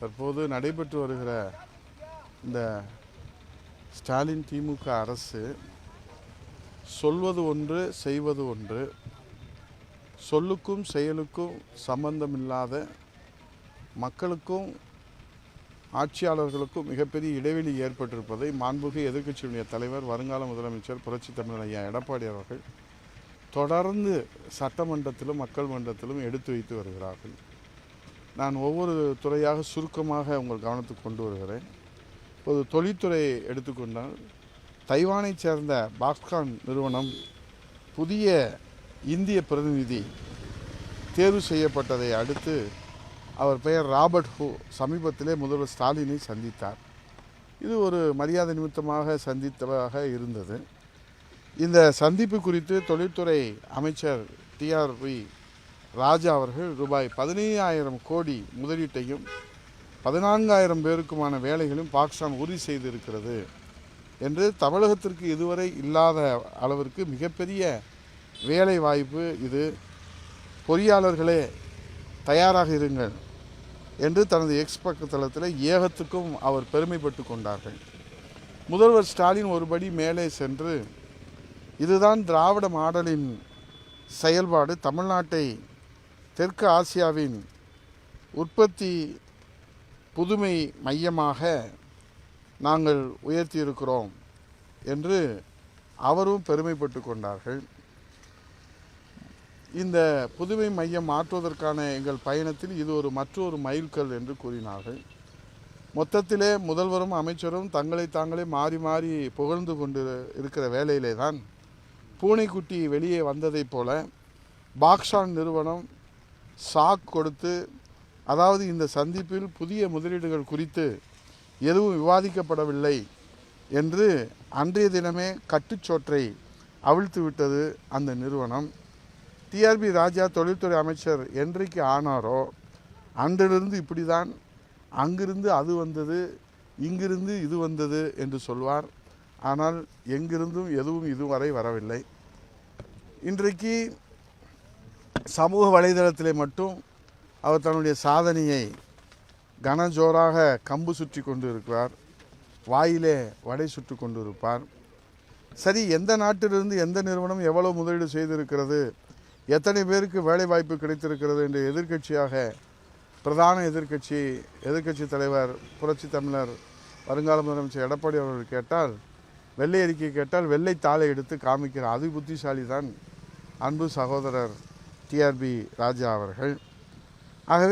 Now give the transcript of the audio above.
தற்போது நடைபெற்று வருகிற இந்த ஸ்டாலின் திமுக அரசு சொல்வது ஒன்று செய்வது ஒன்று. சொல்லுக்கும் செயலுக்கும் சம்பந்தமில்லாத மக்களுக்கும் ஆட்சியாளர்களுக்கும் மிகப்பெரிய இடைவெளி ஏற்பட்டிருப்பதை மாண்புகு எதிர்க்கட்சியினுடைய தலைவர் வருங்கால முதலமைச்சர் புரட்சி தமிழர் ஐயா எடப்பாடி அவர்கள் தொடர்ந்து சட்டமன்றத்திலும் மக்கள் மன்றத்திலும் எடுத்து வைத்து வருகிறார்கள். நான் ஒவ்வொரு துறையாக சுருக்கமாக உங்கள் கவனத்துக்கு கொண்டு வருகிறேன். இப்போது தொழில்துறை எடுத்துக்கொண்டால் தைவானைச் சேர்ந்த பாக்ஸ்கான் நிறுவனம் புதிய இந்திய பிரதிநிதி தேர்வு செய்யப்பட்டதை அடுத்து அவர் பெயர் ராபர்ட் ஹூ. சமீபத்திலே முதல்வர் ஸ்டாலினை சந்தித்தார். இது ஒரு மரியாதை நிமித்தமாக சந்தித்ததாக இருந்தது. இந்த சந்திப்பு குறித்து தொழில்துறை அமைச்சர் டிஆர்பி ராஜா அவர்கள் ரூபாய் பதினையாயிரம் கோடி முதலீட்டையும் பதினான்காயிரம் பேருக்குமான வேலைகளும் பாகிஸ்தான் உறுதி செய்திருக்கிறது என்று தமிழகத்திற்கு இதுவரை இல்லாத அளவிற்கு மிகப்பெரிய வேலை வாய்ப்பு இது. பொறியாளர்களே தயாராக இருங்கள் என்று தனது எக்ஸ் பக்கத்தளத்தில் ஏகத்துக்கும் அவர் பெருமைப்பட்டு கொண்டார்கள். முதல்வர் ஸ்டாலின் ஒருபடி மேலே சென்று இதுதான் திராவிட மாடலின் செயல்பாடு தமிழ்நாட்டை தெற்கு ஆசியாவின் உற்பத்தி புதுமை மையமாக நாங்கள் உயர்த்தியிருக்கிறோம் என்று அவரும் பெருமைப்பட்டு கொண்டார்கள். இந்த புதுமை மையம் மாற்றுவதற்கான எங்கள் பயணத்தில் இது ஒரு மற்றொரு மைல்கல் என்று கூறினார்கள். மொத்தத்திலே முதல்வரும் அமைச்சரும் தங்களை தாங்களே மாறி மாறி புகழ்ந்து கொண்டு இருக்கிற வேலையிலே தான் பூனைக்குட்டி வெளியே வந்ததைப் போல பாக்ஷான் நிறுவனம் சாக் கொடுத்து அதாவது இந்த சந்திப்பில் புதிய முதலீடுகள் குறித்து எதுவும் விவாதிக்கப்படவில்லை என்று அன்றைய தினமே கட்டுச்சோற்றை அவிழ்த்து விட்டது அந்த நிறுவனம். டிஆர்பி ராஜா தொழில்துறை அமைச்சர் என்றைக்கு ஆனாரோ அன்றிலிருந்து இப்படி தான் அங்கிருந்து அது வந்தது இங்கிருந்து இது வந்தது என்று சொல்வார். ஆனால் எங்கிருந்தும் எதுவும் இதுவரை வரவில்லை. இன்றைக்கு சமூக வலைதளத்திலே மட்டும் அவர் தன்னுடைய சாதனையை கனஜோராக கம்பு சுற்றி கொண்டு இருக்கிறார் வாயிலே வடை சுட்டு கொண்டு இருப்பார் சரி எந்த நாட்டிலிருந்து எந்த நிறுவனம் எவ்வளவு முதலீடு செய்திருக்கிறது? எத்தனை பேருக்கு வேலை வாய்ப்பு கிடைத்திருக்கிறது என்று எதிர்க்கட்சியாக பிரதான எதிர்க்கட்சி எதிர்க்கட்சி தலைவர் புரட்சி தமிழர் வருங்கால முதலமைச்சர் எடப்பாடி அவர்கள் கேட்டால் வெள்ளை அறிக்கை கேட்டால் வெள்ளை தாளை எடுத்து காமிக்கிறார். அது புத்திசாலி தான் அன்பு சகோதரர் டிஆர்பி ராஜா அவர்கள். ஆகவே